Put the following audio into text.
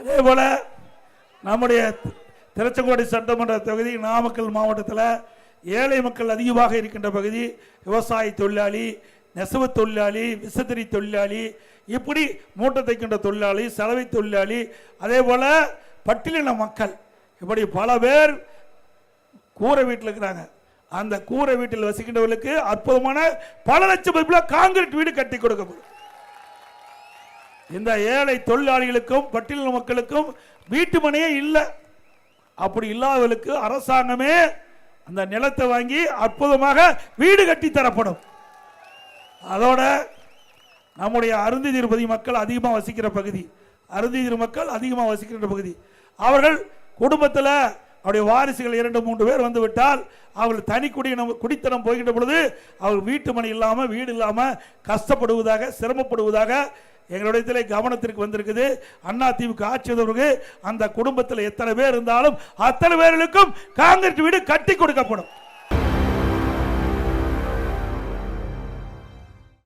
அதே போல நம்முடைய திருச்செங்கோடு சட்டமன்ற தொகுதி நாமக்கல் மாவட்டத்தில் ஏழை மக்கள் அதிகமாக இருக்கின்ற பகுதி விவசாய தொழிலாளி நெசவு தொழிலாளி விசத்திரி தொழிலாளி இப்படி மூட்டை தைக்கின்ற தொழிலாளி சலவை தொழிலாளி அதே போல் பட்டியலின மக்கள். இப்படி பல பேர் கூரை வீட்டில் இருக்கிறாங்க. அந்த கூரை வீட்டில் வசிக்கின்றவர்களுக்கு அற்புதமான பல லட்சம் காங்கிரீட் வீடு கட்டி கொடுக்கப்படும். இந்த ஏழை தொழிலாளிகளுக்கும் பட்டியல் மக்களுக்கும் வீட்டு மனையே இல்லை. அப்படி இல்லாதவர்களுக்கு அரசாங்கமே அந்த நிலத்தை வாங்கி அற்புதமாக வீடு கட்டி தரப்படும். அதோட நம்முடைய அருந்தி திருப்பதி மக்கள் அதிகமாக வசிக்கிற பகுதி அருந்தி திரு மக்கள் அதிகமாக வசிக்கின்ற பகுதி. அவர்கள் குடும்பத்தில் அவருடைய வாரிசுகள் இரண்டு மூன்று பேர் வந்து விட்டால் அவர்கள் தனி குடியினம் குடித்தனம் போகின்ற பொழுது அவர் வீட்டு மனை இல்லாமல் வீடு இல்லாமல் கஷ்டப்படுவதாக சிரமப்படுவதாக எங்களுடைய கவனத்திற்கு வந்திருக்குது. அண்ணா திமுக ஆட்சி அந்த குடும்பத்தில் எத்தனை பேர் இருந்தாலும் அத்தனை பேர்களுக்கும் காங்கிரீட் வீடு கட்டி கொடுக்கப்படும்.